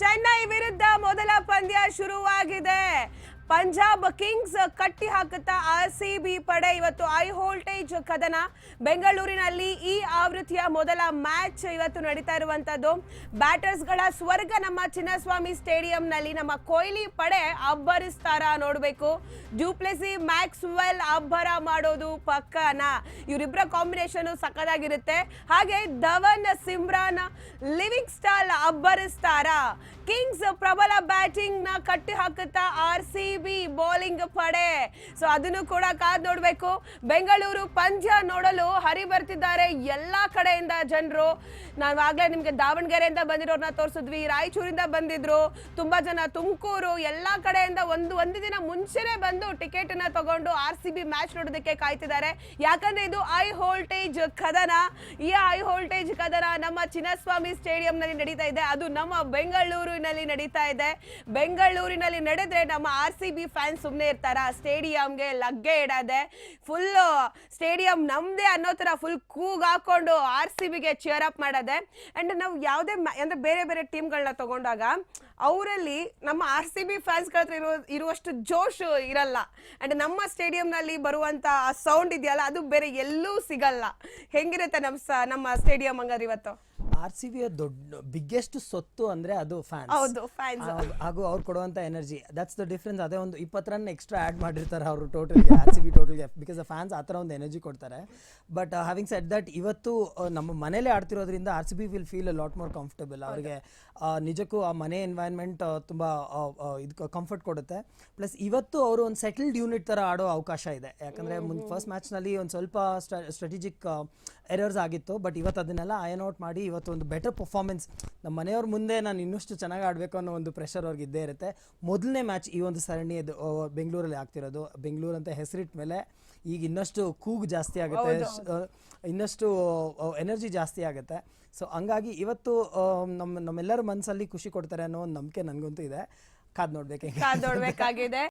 ಚೆನ್ನೈ ವಿರುದ್ಧ ಮೊದಲ ಪಂದ್ಯ ಶುರುವಾಗಿದೆ. ಪಂಜಾಬ್ ಕಿಂಗ್ಸ್ ಕಟ್ಟಿ ಹಾಕುತ್ತಾ ಆರ್ ಸಿ ಬಿ ಪಡೆ ಇವತ್ತು ಐ ವೋಲ್ಟೇಜ್ ಕದನ. ಬೆಂಗಳೂರಿನಲ್ಲಿ ಈ ಆವೃತ್ತಿಯ ಮೊದಲ ಮ್ಯಾಚ್ ಇವತ್ತು ನಡೀತಾ ಇರುವಂತದ್ದು. ಬ್ಯಾಟರ್ಸ್ಗಳ ಸ್ವರ್ಗ ನಮ್ಮ ಚಿನ್ನಸ್ವಾಮಿ ಸ್ಟೇಡಿಯಂನಲ್ಲಿ ನಮ್ಮ ಕೊಹ್ಲಿ ಪಡೆ ಅಬ್ಬರಿಸ್ತಾರ ನೋಡಬೇಕು. ಜೂಪ್ಲೆಸಿ ಮ್ಯಾಕ್ಸ್ವೆಲ್ ಅಬ್ಬರ ಮಾಡೋದು ಪಕ್ಕನ. ಇವರಿಬ್ಬರ ಕಾಂಬಿನೇಷನ್ ಸಕ್ಕದಾಗಿರುತ್ತೆ ಹಾಗೆ ಧವನ್ ಸಿಮ್ರಾನ್ ಲಿವಿಂಗ್ ಸ್ಟಾಲ್ ಅಬ್ಬರಿಸ್ತಾರ ಕಿಂಗ್ಸ್ ಪ್ರಬಲ ಬ್ಯಾಟಿಂಗ್ನ ಕಟ್ಟಿ ಹಾಕುತ್ತಾ ಆರ್ ಸಿ ಬಿ ಬೌಲಿಂಗ್ ಪಡೆ. ಸೊ ಅದನ್ನು ಕೂಡ ಕಾದ್ ನೋಡಬೇಕು. ಬೆಂಗಳೂರು ಪಂದ್ಯ ನೋಡಲು ಹರಿ ಬರ್ತಿದ್ದಾರೆ ಎಲ್ಲಾ ಕಡೆಯಿಂದ ಜನರು. ನಾವು ನಿಮಗೆ ದಾವಣಗೆರೆಯಿಂದ ಬಂದಿರೋರ್ನ ತೋರಿಸಿದ್ವಿ, ರಾಯಚೂರಿಂದ ಬಂದಿದ್ರು. ತುಂಬಾ ಜನ ತುಮಕೂರು ಎಲ್ಲಾ ಕಡೆಯಿಂದ ಒಂದು ಒಂದು ದಿನ ಮುಂಚೆನೆ ಬಂದು ಟಿಕೆಟ್ನ ತಗೊಂಡು ಆರ್ ಸಿ ಬಿ ಮ್ಯಾಚ್ ನೋಡೋದಕ್ಕೆ ಕಾಯ್ತಿದ್ದಾರೆ. ಯಾಕಂದ್ರೆ ಇದು ಐ ವೋಲ್ಟೇಜ್ ಕದನ. ಈ ಐ ವೋಲ್ಟೇಜ್ ಕದನ ನಮ್ಮ ಚಿನ್ನಸ್ವಾಮಿ ಸ್ಟೇಡಿಯಂನಲ್ಲಿ ನಡೀತಾ ಇದೆ. ಅದು ನಮ್ಮ ಬೆಂಗಳೂರಿನಲ್ಲಿ ನಡೀತಾ ಇದೆ. ಬೆಂಗಳೂರಿನಲ್ಲಿ ನಡೆದ್ರೆ ನಮ್ಮ ಆರ್ ಸಿ ಬಿ ಫ್ಯಾನ್ಸ್ ಸುಮ್ಮನೆ ಇರ್ತಾರ? ಸ್ಟೇಡಿಯಂಗೆ ಲಗ್ಗೆ ಇಡದೆ ಫುಲ್ ಸ್ಟೇಡಿಯಂ ನಮ್ದೇ ಅನ್ನೋ ಥರ ಫುಲ್ ಕೂಗ್ ಹಾಕೊಂಡು ಆರ್ ಸಿ ಬಿಗೆ ಚೇರ್ ಅಪ್ ಮಾಡೋದೆ. ಅಂಡ್ ನಾವು ಯಾವುದೇ ಅಂದ್ರೆ ಬೇರೆ ಬೇರೆ ಟೀಮ್ಗಳನ್ನ ತಗೊಂಡಾಗ ಅವರಲ್ಲಿ ನಮ್ಮ ಆರ್ ಸಿ ಬಿ ಫ್ಯಾನ್ಸ್ಗಳ ಹತ್ರ ಇರೋ, ಇರುವಷ್ಟು ಜೋಶ್ ಇರಲ್ಲ. ಅಂಡ್ ನಮ್ಮ ಸ್ಟೇಡಿಯಂನಲ್ಲಿ ಬರುವಂತ ಸೌಂಡ್ ಇದೆಯಲ್ಲ, ಅದು ಬೇರೆ ಎಲ್ಲೂ ಸಿಗಲ್ಲ. ಹೆಂಗಿರುತ್ತೆ ನಮ್ಮ ಸ- ನಮ್ಮ ಸ್ಟೇಡಿಯಂ ಹಂಗಾದ್ರೆ ಇವತ್ತು? ಆರ್ ಸಿ ಬಿಯ ದೊಡ್ಡ ಬಿಗ್ಗೆಸ್ಟ್ ಸೊತ್ತು ಅಂದ್ರೆ ಅದು ಫ್ಯಾನ್ಸ್ ಹೌದು ಫ್ಯಾನ್ಸ್ ಹಾಗೂ ಅವ್ರು ಕೊಡುವಂತ ಎನರ್ಜಿ ದಟ್ಸ್ ದ ಡಿಫ್ರೆನ್ಸ್ ಅದೇ ಒಂದು ಇಪ್ಪತ್ತು ರನ್ ಎಕ್ಸ್ಟ್ರಾ ಆ್ಯಡ್ ಮಾಡಿರ್ತಾರೆ ಅವರು ಟೋಟಲ್ಗೆ ಆರ್ ಸಿ ಬಿ ಟೋಟಲ್ಗೆ ಬಿಕಾಸ್ ಫ್ಯಾನ್ಸ್ ಆ ಥರ ಒಂದು ಎನರ್ಜಿ ಕೊಡ್ತಾರೆ. ಬಟ್ ಹ್ಯಾವಿಂಗ್ ಸೆಟ್ ದಟ್ ಇವತ್ತು ನಮ್ಮ ಮನೇಲೆ ಆಡ್ತಿರೋದ್ರಿಂದ R C B will feel a lot more comfortable ಅವರಿಗೆ ನಿಜಕ್ಕೂ ಆ ಮನೆ ಎನ್ವೈರ್ನ್ಮೆಂಟ್ ತುಂಬ ಇದು ಕಂಫರ್ಟ್ ಕೊಡುತ್ತೆ. ಪ್ಲಸ್ ಇವತ್ತು ಅವರು ಒಂದು ಸೆಟಲ್ಡ್ ಯೂನಿಟ್ ಥರ ಆಡೋ ಅವಕಾಶ ಇದೆ. ಯಾಕಂದರೆ ಮುಂದೆ ಫಸ್ಟ್ ಮ್ಯಾಚ್ನಲ್ಲಿ ಒಂದು ಸ್ವಲ್ಪ ಸ್ಟ್ರಾಟಜಿಕ್ ಎರರ್ಸ್ ಆಗಿತ್ತು. ಬಟ್ ಇವತ್ತು ಅದನ್ನೆಲ್ಲ ಐನ್ ಔಟ್ ಮಾಡಿ ಇವತ್ತು ಒಂದು ಬೆಟರ್ ಪರ್ಫಾರ್ಮೆನ್ಸ್ ನಮ್ಮ ಮನೆಯವ್ರ ಮುಂದೆ ನಾನು ಇನ್ನಷ್ಟು ಚೆನ್ನಾಗಿ ಆಡಬೇಕು ಅನ್ನೋ ಒಂದು ಪ್ರೆಷರ್ ಅವ್ರಿಗೆ ಇದ್ದೇ ಇರುತ್ತೆ. ಮೊದಲನೇ ಮ್ಯಾಚ್ ಈ ಒಂದು ಸರಣಿ ಅದು ಬೆಂಗಳೂರಲ್ಲಿ ಆಗ್ತಿರೋದು. ಬೆಂಗಳೂರು ಅಂತ ಹೆಸರಿಟ್ಟ ಮೇಲೆ ಈಗ ಇನ್ನಷ್ಟು ಕೂಗು ಜಾಸ್ತಿ ಆಗುತ್ತೆ. ಇನ್ನಷ್ಟು ಎನರ್ಜಿ ಜಾಸ್ತಿ ಆಗುತ್ತೆ. ಸೊ ಹಂಗಾಗಿ ಇವತ್ತು ನಮ್ಮ ನಮ್ಮೆಲ್ಲರ ಮನಸ್ಸಲ್ಲಿ ಖುಷಿ ಕೊಡ್ತಾರೆ ಅನ್ನೋ ಒಂದು ನಂಬಿಕೆ ನನಗಂತೂ ಇದೆ. ಕಾದ್ ನೋಡ್ಬೇಕು ಕಾದ್ ನೋಡ್ಬೇಕಾಗಿದೆ.